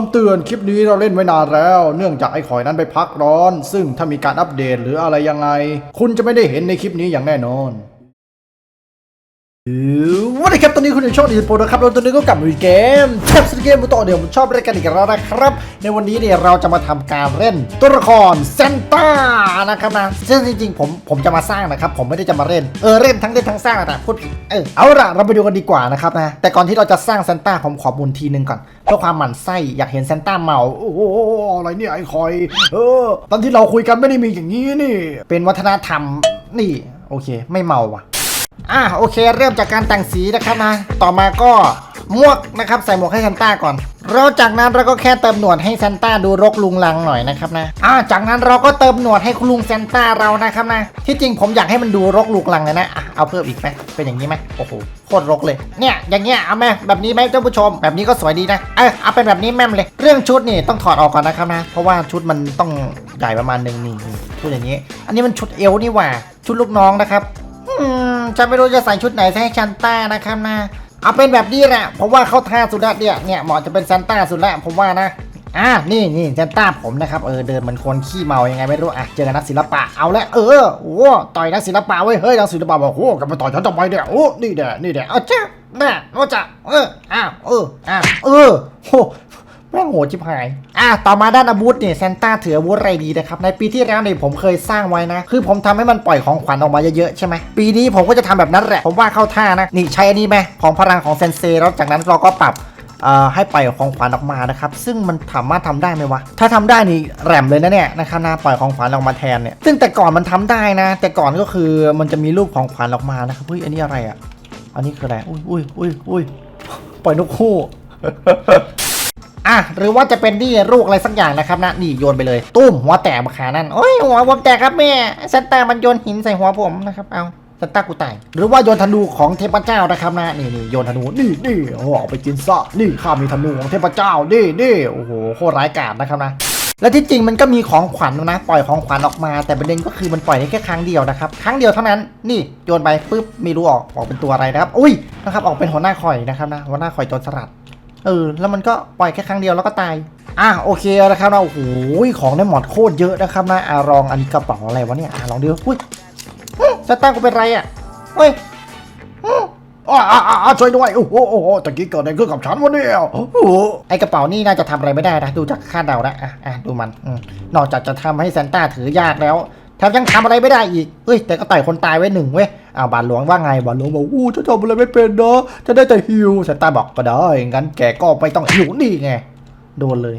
คำเตือนคลิปนี้เราเล่นไว้นานแล้ว เนื่องจากไอ้ข่อยนั้นไปพักร้อน ซึ่งถ้ามีการอัปเดตหรืออะไรยังไง คุณจะไม่ได้เห็นในคลิปนี้อย่างแน่นอน วันนี้ครับตอนนี้คุณอยู่ช่องดีโปรนะครับแล้วตอนนี้ก็กลับมาอีกเกมแทบสเกมต่อเดี๋ยวผมชอบเล่นกันอีกแล้วนะครับ ในวันนี้เนี่ยเราจะมาทำการเล่นตัวละครเซนต้านะครับนะซึ่งจริงๆผมผมจะมาสร้างนะครับ ผมไม่ได้จะมาเล่นเออเล่นทั้งเล่นทั้งสร้างนะพูดผิดเออเอาล่ะเราไปดูกันดีกว่านะครับนะแต่ก่อนที่เราจะสร้างเซนต้าผมขอบุญทีนึงก่อนเพื่อความหมั่นไส้อยากเห็นเซนต้าเมาโอ้โหอะไรเนี่ยไอ้คอย เออ ตอนที่เราคุยกันไม่ได้มีอย่างนี้นี่ เป็นวัฒนธรรมนี่โอเค ไม่เมาว่ะ อะโอเค เริ่มจากการแต่งสีนะครับนะ ต่อมาก็หมวกนะครับใส่หมวกให้ซันต้าก่อนเราจากนั้นเราก็แค่เติมหนวดให้ซันต้าดูรกลุงลังหน่อยนะครับนะอ่าจากนั้นเราก็เติมหนวดให้คุณลุงซันต้าเรานะครับนะ ที่จริงผมอยากให้มันดูรกลุงลังเลยนะอะเอาเพิ่มอีกไหมเป็นอย่างนี้ไหมโอ้โหโคตรรกเลยเนี่ยอย่างเงี้ยเอาไหมแบบนี้ไหมท่านผู้ชม แบบนี้ก็สวยดีนะเออเอาเป็นแบบนี้แม่มเลย เรื่องชุดนี่ต้องถอดออกก่อนนะครับนะ เพราะว่าชุดมันต้องใหญ่ประมาณหนึ่งนี่นี่ชุดอย่างนี้ อันนี้มันชุดเอวนี่หว่าชุดลูกน้องนะครับ อืมจะไม่รู้จะใส่ชุดไหนให้ชันต้านะครับนะ เอาเป็นแบบนี้แหละผมว่าเข้าท่าสุดละเนี่ยเนี่ยเหมาะจะเป็นซันต้าสุดละผมว่านะอ่านี่นี่ซันต้าผมนะครับเออเดินเหมือนคนขี้เมายังไงไม่รู้อะเจอกับนักศิลปะเอาละเออโอ้ต่อยนักศิลปะเว้ยเฮ้ยนักศิลปะบอกโอ้กลับมาต่อยฉันทำไมเนี่ยโอ้นี่แหละนี่แหละเอาจ้าน่ะเอาจ้าเอออ้าวเอออ้าวเออโห ม่งโหดชิบหาย อะ ต่อมาด้านอาวุธเนี่ยเซนต้าถืออาวุธอะไรดีนะครับ ในปีที่แล้วเนี่ยผมเคยสร้างไว้นะ คือผมทำให้มันปล่อยของขวัญออกมาเยอะๆใช่ไหม ปีนี้ผมก็จะทำแบบนั้นแหละ ผมว่าเข้าท่านะ นี่ใช้อันนี้ไหมของพลังของเซนเซแล้วจากนั้นเราก็ปรับอ่อให้ปล่อยของขวัญออกมานะครับ ซึ่งมันสามารถทำได้ไหมวะ ถ้าทำได้นี่แหลมเลยนะเนี่ยนะครับนะปล่อยของขวัญออกมาแทนเนี่ย ซึ่งแต่ก่อนมันทำได้นะ แต่ก่อนก็คือมันจะมีรูปของขวัญออกมานะครับเฮ้ยอันนี้อะไรอะ อันนี้คืออะไร อุ้ยอุ้ยอุ้ยอุ้ยปล่อยนกคู่ อะหรือว่าจะเป็นนี่ลูกอะไรสักอย่างนะครับนะนี่โยนไปเลยตุ้มหัวแตกมาขานั่นโอ้ยหัวผมแตกครับแม่เซนต้ามันโยนหินใส่หัวผมนะครับเอาเซนต้ากูตายหรือว่าโยนธนูของเทพเจ้านะครับนะนี่นี่โยนธนูนี่นี่โอ้โหไปกินซะนี่ข้ามีธนูของเทพเจ้านี่นี่โอ้โหโคตรร้ายกาจนะครับนะและที่จริงมันก็มีของขวัญนะปล่อยของขวัญออกมา แต่ประเด็นก็คือมันปล่อยได้แค่ครั้งเดียวนะครับครั้งเดียวเท่านั้นนี่โยนไปปุ๊บไม่รู้ออกออกเป็นตัวอะไรนะครับอุ้ยนะครับออกเป็นหัวหน้าข่อยนะครับนะหัวหน้าข่อยโจรสลัด เออ แล้วมันก็ปล่อยแค่ครั้งเดียวแล้วก็ตาย อะโอเคนะครับนะโอ้โหของในหมอดโคตรเยอะนะครับนะอะลองอันนี้กระเป๋าอะไรวะเนี่ยอลองดูอุ้ยจะตั้งกูเป็นไรอะเฮ้ยอ๋ออ๋อช่วยด้วย โอ้โหโอ้โหตะกี้เกิดอะไรขึ้นกับฉันวะเนี่ยโอ้โหไอกระเป๋านี่น่าจะทำอะไรไม่ได้นะ ดูจากคาดเดาแล้วอะอะดูมันอนอกจากจะทำให้ซานต้าถือยากแล้วแถมยังทำอะไรไม่ได้อีกเฮ้ย แต่ก็ต่อยคนตายไว้หนึ่งเว้ย อ้าวบาทหลวงว่าไงบาทหลวงบอกอู้ฉันทำอะไรไม่เป็นเนาะจะได้แต่ฮิวซานต้าบอกก็ได้งั้นแกก็ไม่ต้องฮิวนี่ไงโดนเลย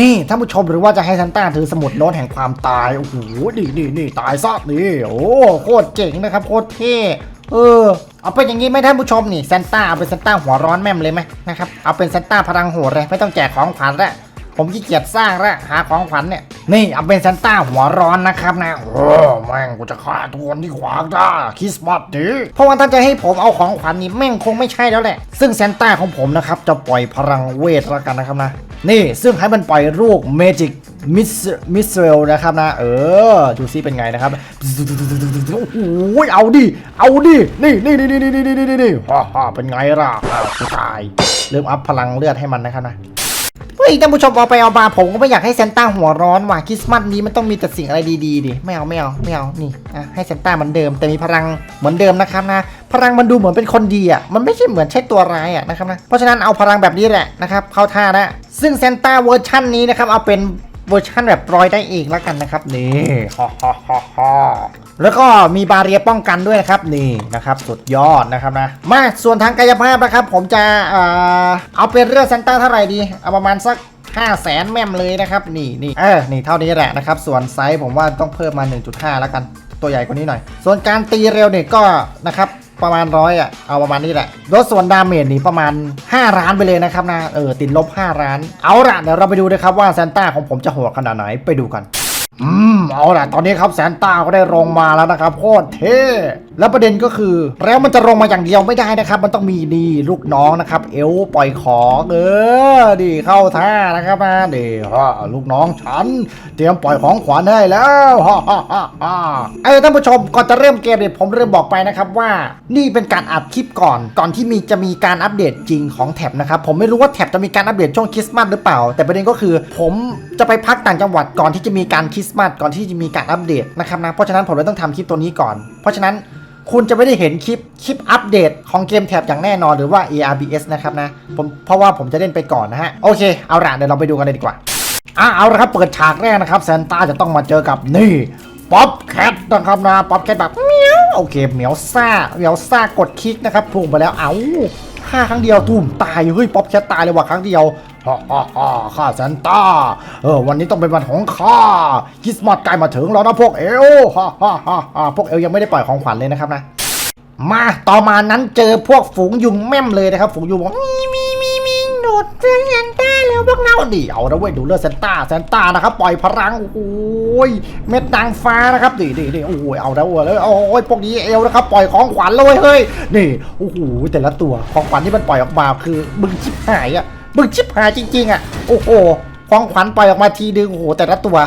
นี่ท่านผู้ชมหรือว่าจะให้ซันต้าถือสมุดโน้ตแห่งความตายโอ้โหนี่นี่นี่ตายซะนี่โอ้โคตรเจ๋งนะครับโคตรเท่เออเอาเป็นอย่างนี้ไหมท่านผู้ชมนี่ซันต้าเอาเป็นซันต้าหัวร้อนแม่มเลยไหมนะครับเอาเป็นซันต้าพลังโหดเลยไม่ต้องแจกของขวัญละ ผมขี้เกียจสร้างและหาของขวัญเนี่ย นี่เอาเป็นซานต้าหัวร้อนนะครับนะ โอ้แม่งกูจะฆ่าทุกคนที่ขวางจ้าคริสต์มาสดิเพราะว่าถ้าจะให้ผมเอาของขวัญนี่แม่งคงไม่ใช่แล้วแหละ ซึ่งซานต้าของผมนะครับจะปล่อยพลังเวทแล้วกันนะครับนะ นี่ซึ่งให้มันปล่อยลูกเมจิกมิสมิสเรลนะครับนะ เออ ดูซิเป็นไงนะครับโอ้โหเอาดิ เอาดิ นี่นี่นี่นี่นี่นี่นี่ฮ่าฮ่าเป็นไงล่ะตาย เริ่มอัพพลังเลือดให้มันนะครับนะ ยท่านผู้ชมเอาไปเอามาผมก็ไม่อยากให้เซนต้าหัวร้อนว่ะคริสต์มาสนี้มันต้องมีแต่สิ่งอะไรดีๆดิไม่เอาไม่เอาไม่เอานี่อะให้เซนต้าเหมือนเดิม แต่มีพลังเหมือนเดิมนะครับนะพลังมันดูเหมือนเป็นคนดีอะมันไม่ใช่เหมือนใช่ตัวร้ายอะนะครับนะเพราะฉะนั้นเอาพลังแบบนี้แหละนะครับเข้าท่านะซึ่งเซนต้าเวอร์ชันนี้นะครับเอาเป็น เวอร์ชันแบบรอยได้เองแล้วกันนะครับนี่ฮ่าฮ่าฮ่าฮ่าแล้วก็มีบาเรียป้องกันด้วยนะครับนี่นะครับสุดยอดนะครับนะมาส่วนทางกายภาพนะครับ ผมจะเอ่อเอาเป็นเรื่องเซนต้าเท่าไหร่ดีเอาประมาณสัก5 0 0แสนแม่มเลยนะครับ นี่นี่เออนี่เท่านี้แหละนะครับ ส่วนไซส์ผมว่าต้องเพิ่มมา 1.5 แล้วกัน ตัวใหญ่กว่านี้หน่อย ส่วนการตีเร็วเนี่ยก็นะครับ ประมาณร้อยอะ เอาประมาณนี้แหละ ลดส่วนดาเมจนี่ประมาณ5ล้านไปเลยนะครับนะ เออ ติดลบ5ล้าน เอาละเดี๋ยวเราไปดูนะครับว่าซานต้าของผมจะโหดขนาดไหน ไปดูกัน อืม เอาละตอนนี้ครับแซนต้าก็ได้ลงมาแล้วนะครับ โคตรเท่ แล้วประเด็นก็คือ แล้วมันจะลงมาอย่างเดียวไม่ได้นะครับ มันต้องมีนี่ลูกน้องนะครับ เอลปล่อยของเออดีเข้าท่านะครับนะดีฮะลูกน้องฉัน เตรียมปล่อยของขวัญให้แล้วฮ่าฮ่าฮ่าฮ่าเออท่านผู้ชมก่อนจะเริ่มเกมเนี่ยผมเริ่มบอกไปนะครับว่านี่เป็นการอัดคลิปก่อน ก่อนที่มีจะมีการอัปเดตจริงของแท็บนะครับผมไม่รู้ว่าแท็บจะมีการอัปเดตช่วงคริสต์มาสหรือเปล่า แต่ประเด็นก็คือ ผมจะไปพักต่างจังหวัดก่อนที่จะมีการคริสต์มาสก่อนที่จะมีการอัปเดตนะครับนะเพราะฉะนั้นผมเลยต้องทำคลิปตัวนี้ก่อน เพราะฉะนั้น คุณจะไม่ได้เห็นคลิปคลิปอัปเดตของเกมแท็บอย่างแน่นอนหรือว่า ARBS นะครับนะผมเพราะว่าผมจะเล่นไปก่อนนะฮะ โอเค เอาละเดี๋ยวเราไปดูกันเลยดีกว่าอะเอาละครับเปิดฉากแรกนะครับแซนต้าจะต้องมาเจอกับนี่ป๊อปแคทนะครับนะป๊อปแคทแบบเมียวโอเคเหมียวซ่าเหมียวซ่ากดคลิกนะครับพุ่งไปแล้วเอา ฆ่าครั้งเดียวตุ่มตายเฮ้ยป๊อปแคทตายเลยว่ะครั้งเดียวฮ่าฮ่าฮ่าข้าซานต้าเออวันนี้ต้องเป็นวันของข้าคริสต์มาสใกล้มาถึงแล้วนะพวกเอลฮ่าฮ่าฮ่าฮ่าพวกเอลยังไม่ได้ปล่อยของขวัญเลยนะครับนะมาต่อมานั้นเจอพวกฝูงยุงแม่มเลยนะครับ ฝูงยุงบอกมีมี มีมีดูดเลือดเซนต้าแล้วพวกเราดิเอาละเว้ยดูเลือดเซนต้าเซนต้านะครับปล่อยพลังโอ้ยเม็ดนางฟ้านะครับดิดิดิโอ้ยเอาแล้วเอาแล้วโอ้ยพวกนี้เอวนะครับปล่อยของขวัญเลยเฮ้ยนี่โอ้โหแต่ละตัวของขวัญที่มันปล่อยออกมาคือบึงชิบหายอะบึงชิบหายจริงๆอะโอ้โหของขวัญปล่อยออกมาทีนึงโอ้โหแต่ละตัว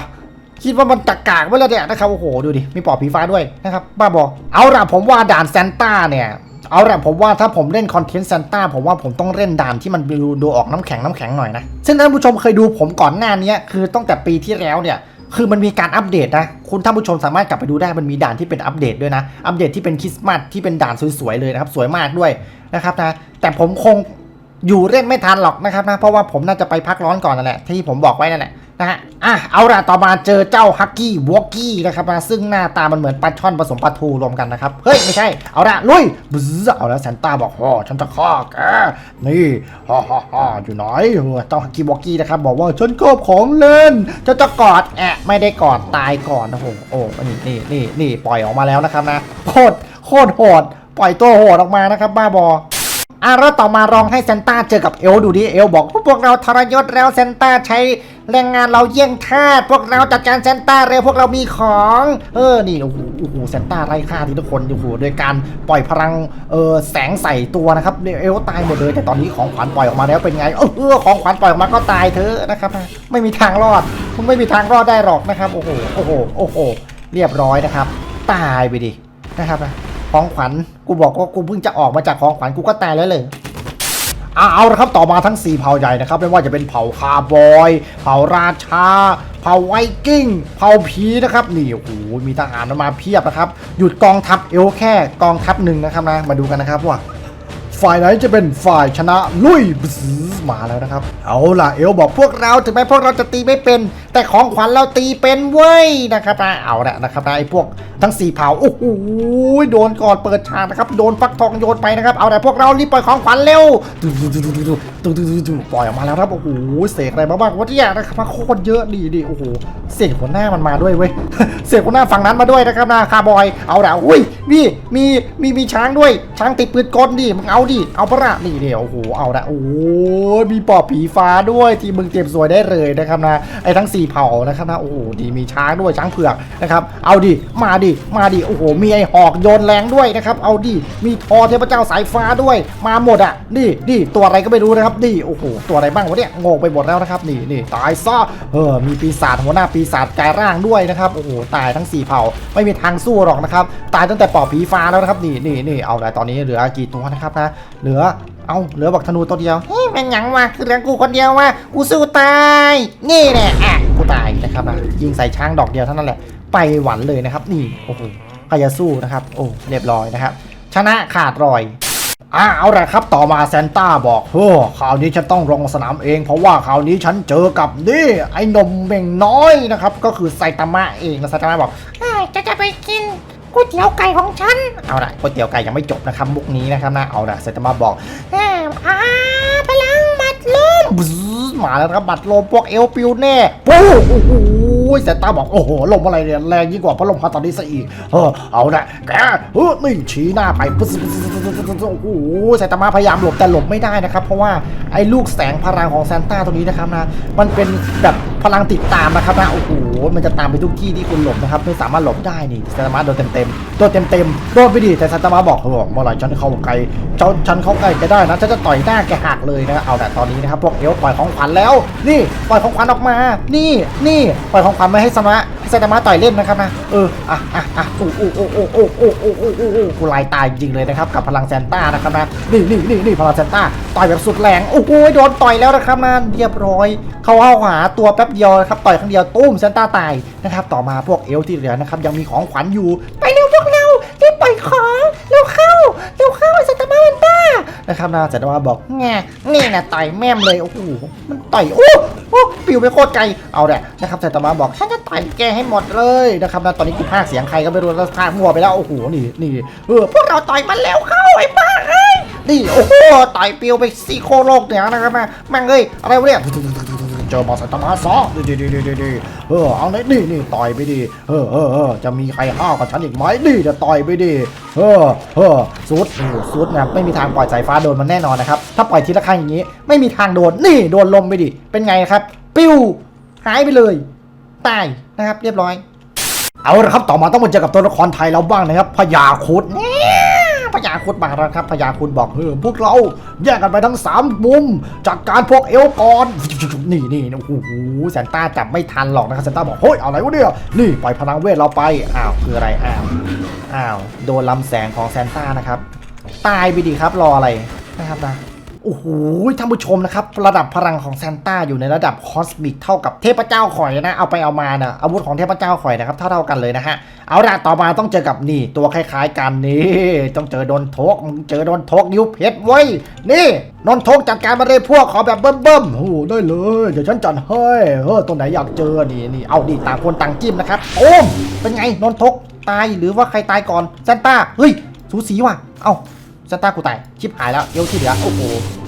คิดว่ามันจักกากไว้แล้วเนี่ยนะครับโอ้โหดูดิมีปอบผีฟ้าด้วยนะครับบ้าบอเอาละผมว่าด่านแซนต้าเนี่ย เอาละผมว่าถ้าผมเล่นคอนเทนต์แซนต้าผมว่าผมต้องเล่นด่านที่มันดูดูออกน้ำแข็งน้ำแข็งหน่อยนะ ซึ่งท่านผู้ชมเคยดูผมก่อนหน้านี้คือตั้งแต่ปีที่แล้วเนี่ยคือมันมีการอัปเดตนะ คุณท่านผู้ชมสามารถกลับไปดูได้มันมีด่านที่เป็นอัปเดตด้วยนะ อัปเดตที่เป็นคริสต์มาสที่เป็นด่านสวยๆเลยนะครับ สวยมากด้วยนะครับนะ แต่ผมคงอยู่เล่นไม่ทันหรอกนะครับนะ เพราะว่าผมน่าจะไปพักร้อนก่อนนั่นแหละที่ผมบอกไว้นั่นแหละ นะฮะอะเอาละต่อมาเจอเจ้าฮักกี้วอกกี้นะครับนะซึ่งหน้าตามันเหมือนปลาช่อนผสมปลาทูรวมกันนะครับ เฮ้ย ไม่ใช่ เอาละลุยบึ้เอาแล้วแซนต้าบอกอ๋อฉันจะฆ่าแกนี่ฮ่าฮ่าฮ่าอยู่ไหนเจ้าฮักกี้วอกกี้นะครับบอกว่าฉันชอบของเล่นจะจะกอดแอะไม่ได้กอดตายก่อนนะโอ้โหโอ้นี่นี่นี่นี่ปล่อยออกมาแล้วนะครับนะโคตรโคตรโหดปล่อยตัวโหดออกมานะครับ บ้าบออะแล้วต่อมาลองให้เซนต้าเจอกับเอลดูดิเอลบอกพวกเราทรยศแล้วเซนต้าใช้ แรงงานเราเยี่ยงทาสพวกเราจัดการเซนต้าเร็วพวกเรามีของ เออนี่โอ้โหโอ้โหเซนต้าไล่ฆ่าทีทุกคนโอ้โหโดยการปล่อยพลังเออแสงใส่ตัวนะครับเอลตายหมดเลย แต่ตอนนี้ของขวัญปล่อยออกมาแล้วเป็นไงเออเออของขวัญปล่อยออกมาก็ตายเถอะนะครับ ไม่มีทางรอดคุณไม่มีทางรอดได้หรอกนะครับโอ้โหโอ้โหโอ้โหเรียบร้อยนะครับ ตายไปดินะครับของขวัญกูบอกว่ากูเพิ่งจะออกมาจากของขวัญกูก็ตายแล้วเลย อ่าเอาละครับต่อมาทั้ง 4 เผ่าใหญ่นะครับไม่ว่าจะเป็นเผ่าคาร์บอย เผ่าราชา เผ่าไวกิ้ง เผ่าผีนะครับนี่โอ้โหมีทหารมาเพียบนะครับหยุดกองทัพเอลแค่กองทัพหนึ่งนะครับนะมาดูกันนะครับว่า ฝ่ายไหนจะเป็นฝ่ายชนะลุยมาแล้วนะครับ เอาล่ะเอลบอกพวกเราถึงแม้พวกเราจะตีไม่เป็น แต่ของขวัญเราตีเป็นเว้ยนะครับนะเอาละนะครับไอ้พวกทั้งสี่เผาโอ้โหโดนก่อนเปิดฉากนะครับโดนฟักทองโยนไปนะครับเอาละพวกเรารีบปล่อยของขวัญเร็วดูดูดูดูดูดูดูดูปล่อยออกมาแล้วครับโอ้โหเสกอะไรบ้างวะที่ยนะครับมโคตรเยอะดีดีโอ้โห เสกหัวหน้ามันมาด้วยเว้ย เสกหัวหน้าฝั่งนั้นมาด้วยนะครับนะคาร์บอย เอาละอุ้ยนี่มีมีมีช้างด้วย ช้างติดปืนกลดิมึงเอาดิ เอาปะละนี่เดี๋ยวโอ้โห เอาละโอ้โหมีปอบผีฟ้าด้วย ที่มึงเตรียมสวยได้เลยนะครับนะ ไอ้ทั้งสี่เผ่านะครับนะ โอ้โหดีมีช้างด้วย ช้างเผือกนะครับ เอาดิ มาดิ มาดิ โอ้โห มีไอ้หอกโยนแรงด้วยนะครับ เอาดิ มีทอเทพเจ้าสายฟ้าด้วย มาหมดอะ นี่นี่ตัวอะไรก็ไม่รู้นะครับนี่โอ้โห ตัวอะไรบ้างวะเนี่ย งงไปหมดแล้วนะครับ นี่นี่ตายซะเออ มีปีศาจหัวหน้าปีศาจกายร่างด้วยนะครับโอ้โหตายทั้งสี่เผ่าไม่มีทางสู้หรอกนะครับตายตั้งแต่ปอบผีฟ้าแล้วนะครับนี่นี่นี่เอาละตอนนี้เหลือกี่ตัวนะครับนะเหลือเอาเหลือบักธนูตัวเดียวเฮ้ยเป็นหยังวะคือเหลือกูคนเดียววะกูสู้ตายนี่แหละอะกูตายนะครับนะยิงใส่ช้างดอกเดียวเท่านั้นแหละไปหวันเลยนะครับ นี่โอ้โหใครจะสู้นะครับโอ้เรียบร้อยนะครับชนะขาดรอย อ่าเอาละครับต่อมาแซนต้าบอกโอ้คราวนี้ฉันต้องลงสนามเอง เพราะว่าคราวนี้ฉันเจอกับนี่ไอ้นมเม่งน้อยนะครับ ก็คือไซตามะเองนะไซตามะบอกอจะจะไปกินก๋วยเตี๋ยวไก่ของฉัน เอาละก๋วยเตี๋ยวไก่ยังไม่จบนะครับมุกนี้นะครับนะเอาละไซตามะบอกอ้าวอาพลังหมัดลมมาแล้วครับบัตรโลมพวกเอลปิวแน่ปู้ ยแซนต้าบอกโอ้โหลมอะไรเนี่ยแรงยิ่งกว่าพัดลมพัดตอนนี้ซะอีกเออเอาละแกเออนี่ชี้หน้าไปปึ๊ปโอ้โหแซนต้ามาพยายามหลบแต่หลบไม่ได้นะครับ เพราะว่าไอ้ลูกแสงพลังของแซนต้าตรงนี้นะครับนะมันเป็นแบบพลังติดตามนะครับนะโอ้โหมันจะตามไปทุกที่ที่คุณหลบนะครับไม่สามารถหลบได้นี่แซนต้ามาโดนเต็มๆโดนเต็มๆโดนไปดิแต่แซนต้ามาบอกเขาบอกเมื่อไหร่ฉันเข้าใกล้ฉันเข้าใกล้แกได้นะฉันจะต่อยหน้าแกหักเลยนะเอาแต่ตอนนี้นะครับพวกเอลปล่อยของขวัญแล้ว นี่ปล่อยของขวัญออกมา นี่นี่ปล่อยของขวัญมาให้สมะให้ซตามะต่อยเล่นนะครับนะเอออะอะอะโอ้โอ้โอ้โอ้โอ้โอ้โอ้โอ้โอ้โอ้กูลายตายจริงเลยนะครับกับพลังแซนต้านะครับนะนี่นี่นี่นี่พลังแซนต้าต่อยแบบสุดแรงโอ้โหโดนต่อยแล้วนะครับนะเรียบร้อย เขาเข้าหาตัวแป๊บเดียวนะครับต่อยครั้งเดียวตุ้มแซนต้าตายนะครับต่อมาพวกเอลที่เหลือนะครับยังมีของขวัญอยู่ไปเร็วพวกเรารีบปล่อยของ นะครับนะแซนต้าบอกแง่นี่นะต่อยแม่มเลยโอ้โหมันต่อยโอ้โอ้ปิวไปโคตรไกลเอาแหละนะครับแซนตมาบอกฉันจะต่อยแกให้หมดเลยนะครับนะตอนนี้กูพากเสียงใครก็ไม่รู้แล้วพากมั่วไปแล้วโอ้โหนี่นี่เออพวกเราต่อยมันแล้วเข้าไอ้บ้าเอ้ยนี่โอ้โหต่อยปิวไปซี่โครงโลกเหนือนะครับแม่แม่งเอ้ยอะไรวะเนี่ย เจอบอสตมะซอดีดีดีดีดีเออเอาไหนนี่นี่ต่อยไปดิเออเออเออจะมีใครห้าวกับฉันอีกไหมนี่จะต่อยไปดิเออเออสุดโอ้โหสุดนะไม่มีทางปล่อยสายฟ้าโดนมันแน่นอนนะครับถ้าปล่อยทีละครั้งอย่างนี้ ไม่มีทางโดนนี่โดนลมไปดิเป็นไงครับ ปิ้วหายไปเลยตายนะครับ เรียบร้อย เอาละครับต่อมาต้องมาเจอกับตัวละครไทยเราบ้างนะครับพญาคุดพญา ครุดมาแล้วครับพญาคุณบอกเฮ้ยพวกเราแยกกันไปทั้งสามมุม จากการพวกเอลกอน นี่นี่โอ้โหแซนต้าจับไม่ทันหรอกนะครับแซนต้าบอกเฮ้ยเอาอะไรวะเนี่ยนี่ปล่อยพลังเวทเราไปอ้าวคืออะไรอ้าวอ้าวโดนลำแสงของแซนต้านะครับตายไปดีครับรออะไรนะครับนะ โอ้โหท่านผู้ชมนะครับ ระดับพลังของแซนต้าอยู่ในระดับคอสมิกเท่ากับเทพเจ้าข่อยนะ เอาไปเอามานะอาวุธของเทพเจ้าข่อยนะครับ เท่าเท่าๆกันเลยนะฮะ เอาละต่อมาต้องเจอกับนี่ ตัวคล้ายๆกันนี่ ต้องเจอโดนโทกมึงเจอโดนโทกนิ้วเพชรไว้ยนี่นนทกจัดการมาเลยพวกขอแบบเบิ่มๆโอ้โหได้เลย เดี๋ยวฉันจัดให้เฮ้ยตัวไหนอยากเจอนี่นี่เอาดิต่างคนต่างจิ้มนะครับโอ้มเป็นไงนนทกตายหรือว่าใครตายก่อนแซนต้าเฮ้ยสูสีว่ะ เอาซา นต้ากูตายชิบหายแล้วเอลที่เหลือโอ้โห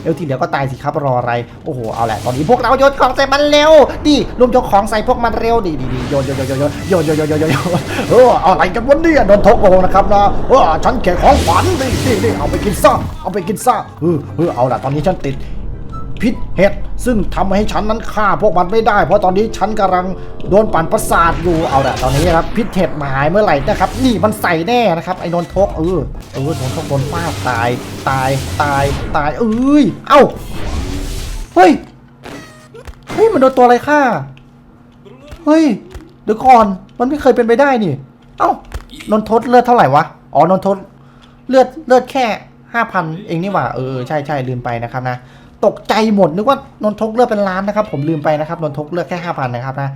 เอลที่เหลือก็ตายสิครับรออะไรโอ้โหเอาแหละตอนนี้พวกเราโยนของใส่มันเร็วดิรวมโยนของใส่พวกมันเร็วดิดิดิโยนโยนโยนโยนโยนโยนโยนโยนโยนโยนเอออะไรกันวะเนี่ยโดนทกโกงนะครับนะเออฉันเก็บของขวัญดีดีเอาไปกินซะเอาไปกินซะเออเออเอาแหละตอนนี้ฉันติด พิษเห็ด ซึ่งทำให้ฉันนั้นฆ่าพวกมันไม่ได้ เพราะตอนนี้ฉันกำลังโดนปั่นประสาทอยู่เอาละตอนนี้นะครับพิษเห็ดมาหายเมื่อไหร่นะครับ นี่มันใส่แน่นะครับไอ้นนทกเออเออโดนทกโดนฟาดตายตายตายตายเอ้ยเอ้าเฮ้ยเฮ้ยมันโดนตัวอะไรฆ่าเฮ้ยเดี๋ยวก่อนมันไม่เคยเป็นไปได้นี่ เอ้านนทศเลือดเท่าไหร่วะอ๋อนนทศเลือดเลือดแค่ห้าพันเองนี่หว่าเออใช่ใช่ลืมไปนะครับนะ ตกใจหมดนึกว่านนทกเลือดเป็นล้านนะครับ ผมลืมไปนะครับนนทกเลือดแค่ห้าพันนะครับนะ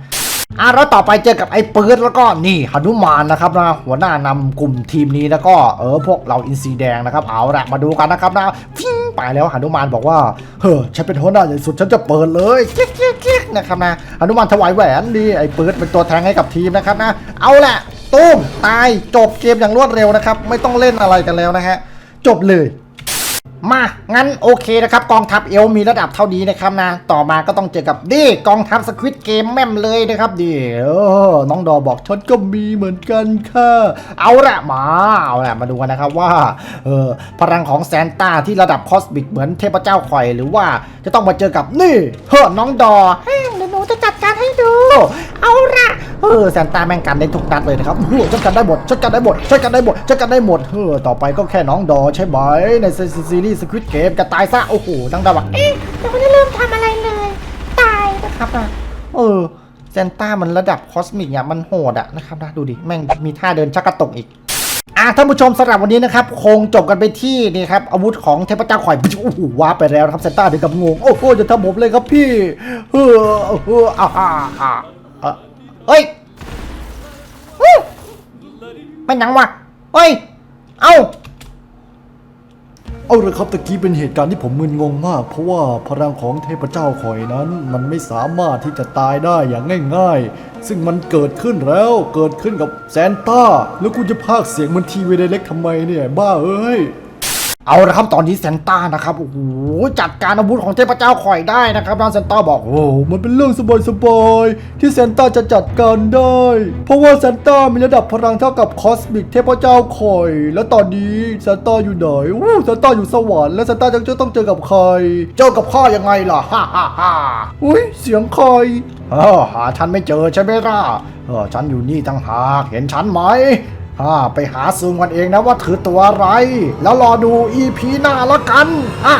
อะแล้วต่อไปเจอกับไอ้ปืนแล้วก็นี่หนุมานนะครับนะหัวหน้านำกลุ่มทีมนี้แล้วก็เออพวกเราอินซีแดงนะครับเอาละมาดูกันนะครับนะฟิ้งไปแล้วหนุมานบอกว่าเฮ้อฉันเป็นหัวหน้าใหญ่สุดฉันจะเปิดเลยเจ๊กเก๊นะครับนะหนุมานถวายแหวนนี่ไอ้ปืนเป็นตัวแทงให้กับทีมนะครับนะเอาละตุ้มตายจบเกมอย่างรวดเร็วนะครับ ไม่ต้องเล่นอะไรกันแล้วนะฮะจบเลย มางั้นโอเคนะครับกองทัพเอลมีระดับเท่านี้นะครับนะ ต่อมาก็ต้องเจอกับดิกองทัพสควิตเกมแม่มเลยนะครับดิเออน้องดอบอกฉันก็มีเหมือนกันค่ะเอาละมาเอาละมาดูกันนะครับว่าเออพลังของแซนต้าที่ระดับคอสบิกเหมือนเทพเจ้าข่อยหรือว่าจะต้องมาเจอกับนี่เฮ้อน้องดอเฮ้ยเดี๋ยวหนูจะจั ดการให้ดูโอ้เอาละเออแซนต้าแม่งกันได้ทุกนัดเลยนะครับโอ้ฉันกันได้หมดฉันกันได้หมดฉันกันได้หมดฉันกันได้หมดเออต่อไปก็แค่น้องดอใช่ไหมในซีรีส์สควิตเกมจะตายซะโอ้โหทั้งดาวะเอ๊ะยังไม่ได้เริ่มทำอะไรเลย ตายนะครับนะเออเซนต้ามันระดับคอสมิกเนี่ยมันโหดอะนะครับนะดูดิแม่งมีท่าเดินชักกระตกอีก อะท่านผู้ชมสำหรับวันนี้นะครับ คงจบกันไปที่นี่ครับอาวุธของเทพเจ้าข่อยโอ้โหว้าไปแล้วครับเซนต้าถึงกับงง โอ้โหจะทำผมเลยครับพี่เออเอออ่าอ่าอ่าเออเฮ้ยอื้อไม่หนังวะเฮ้ย เอ้า เอาละครับตะกี้เป็นเหตุการณ์ที่ผมมึนงงมาก เพราะว่าพลังของเทพเจ้าคอยนั้น มันไม่สามารถที่จะตายได้อย่างง่าย ๆ ซึ่งมันเกิดขึ้นแล้วเกิดขึ้นกับแซนต้า แล้วกูจะพากเสียงมันทีวีไดเล็กทำไมเนี่ย บ้าเอ้ย เอาละครับตอนนี้เซนต้านะครับโอ้โหจัดการอาวุธของเทพเจ้าคอยได้นะครับน้องเซนต้าบอกโอ้โหมันเป็นเรื่องสบายๆที่เซนต้าจะจัดการได้ เพราะว่าเซนต้ามีระดับพลังเท่ากับคอสมิกเทพเจ้าคอย แล้วตอนนี้เซนต้าอยู่ไหนอู้เซนต้าอยู่สวรรค์แล้วเซนต้าจะต้องเจอกับใครเจอกับข้ายังไงล่ะฮ่าฮ่าฮ่าอุ้ยเสียงใครเออหาฉันไม่เจอใช่ไหมล่ะเออฉันอยู่นี่ตั้งหากเห็นฉันไหม อ่าไปหาซูมกันเองนะว่าถือตัวอะไร แล้วรอดูอีพีหน้าละกันอ่า